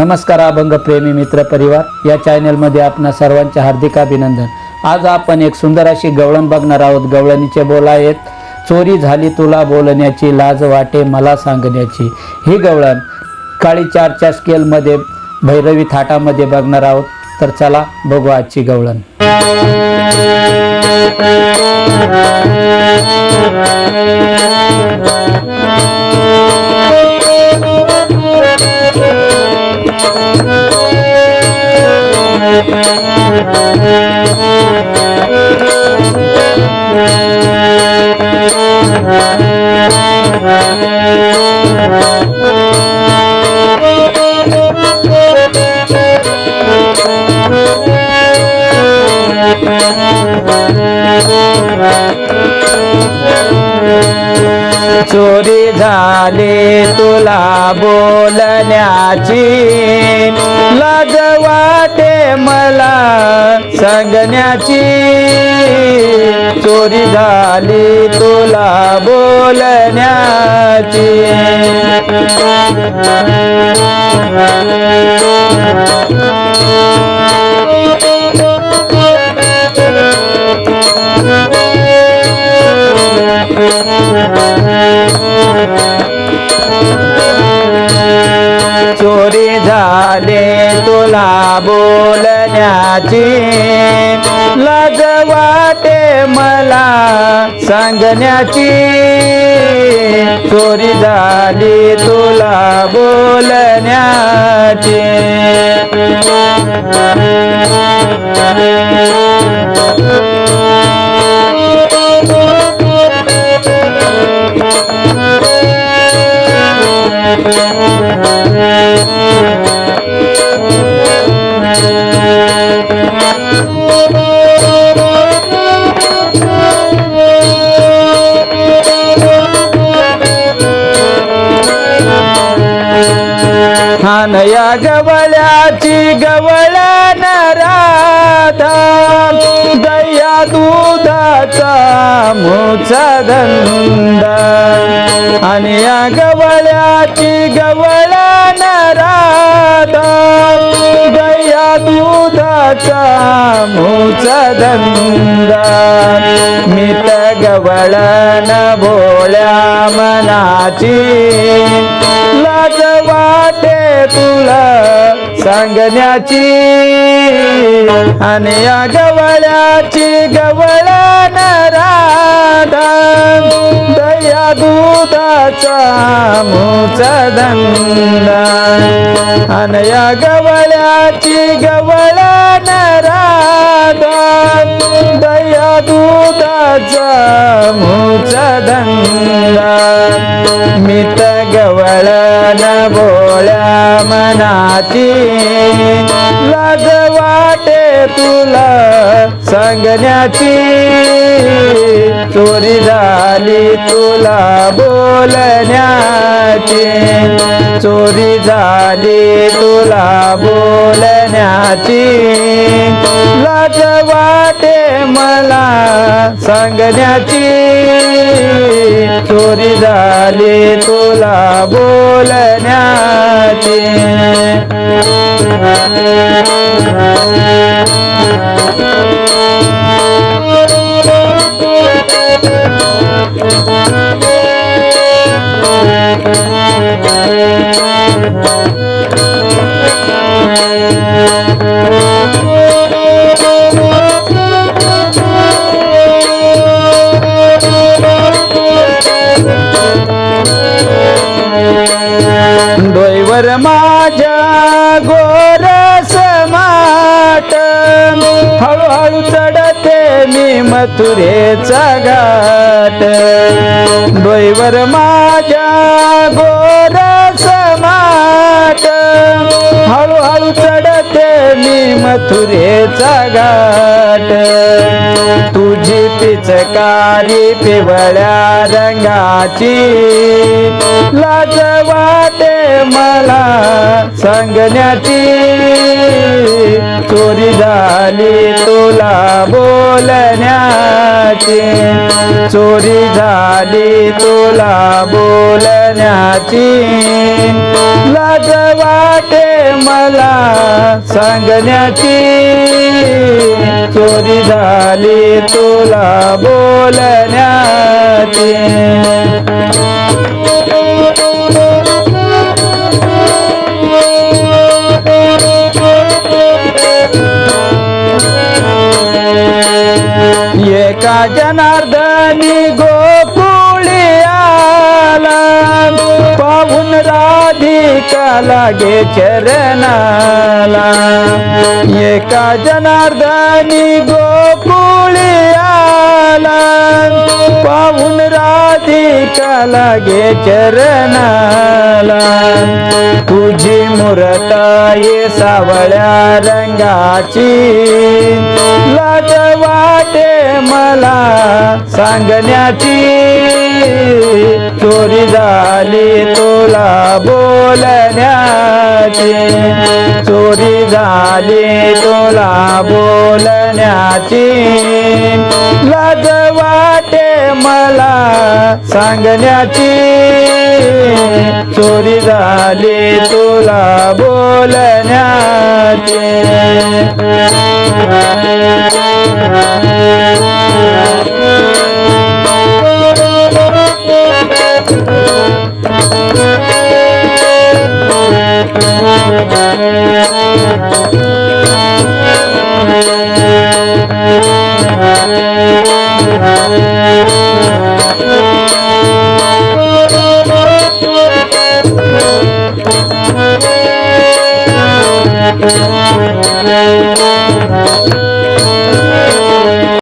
नमस्कार अभंग प्रेमी मित्र परिवार. या चॅनलमध्ये आपणा सर्वांचे हार्दिक अभिनंदन. आज आपण एक सुंदर अशी गवळण बघणार आहोत. गवळणीचे बोल आहेत चोरी झाली तुला बोलण्याची लाज वाटे मला सांगण्याची. ही गवळण काळी चारच्या स्केलमध्ये भैरवी थाटामध्ये बघणार आहोत. तर चला बघू आजची गवळण. चोरी झाली तुला बोलण्याची. लाज वाटे मला सांगण्याची. चोरी झाली तुला चोरी झाले तुला बोलण्याची. लाज वाटे मला सांगण्याची. चोरी झाली तुला बोलण्याची. हान गवळ्याची गवळण नराधा. दया दुधाचा मोचा धंदा. आणि या गवळ्याची गवळण नराधा. दया दुधाचा मी धंदा. मित न भोळ्या मनाची लाज वाटे तुला सांगण्याची. आणि या गवळ्याची गवळण राधा दया दुधाचा मुचा धंदा. आणि या गवळ्याची गवळण राधा दया दुधाचा मुचा धंदा. मित गवळन बोळ्या मनाची. लाज वाटे तुला सांगण्याची. चोरी झाली तुला बोलण्याची. चोरी झाली तुला बोलण्याची. लाज वाटे मला सांगण्याची. चोरी झाली तुला बोलण्याची. डोईवर हळूहळू चढते मी मथुरेचा घाट. डोईवर माझ्या गोर समाट. हळूहळू चढते मी मथुरेचा घाट. तुझी पिचकारी पिवळ्या रंगाची लाज वाटे मला सांगण्याची. चोरी झाली तुला बोलण्याची. चोरी झाली तुला बोलण्याची. लाज वाटे मला सांगण्याची. चोरी झाली तुला बोलण्याची. एका जनार्दनी गोकुळियाला पाहून राधिकाला लागे चरणाला. एका जनार्दनी गोकुळिया आला पाहून राधिकाला लागे चरणाला. तुझी मुरता ये सावळ्या रंगाची. लाज वाटे मला सांगण्याची. चोरी झाली तुला बोलण्याची. चोरी झाली तुला बोलण्याची लाज वाटे मला सांगण्याची. चोरी झाली तुला बोलण्याची.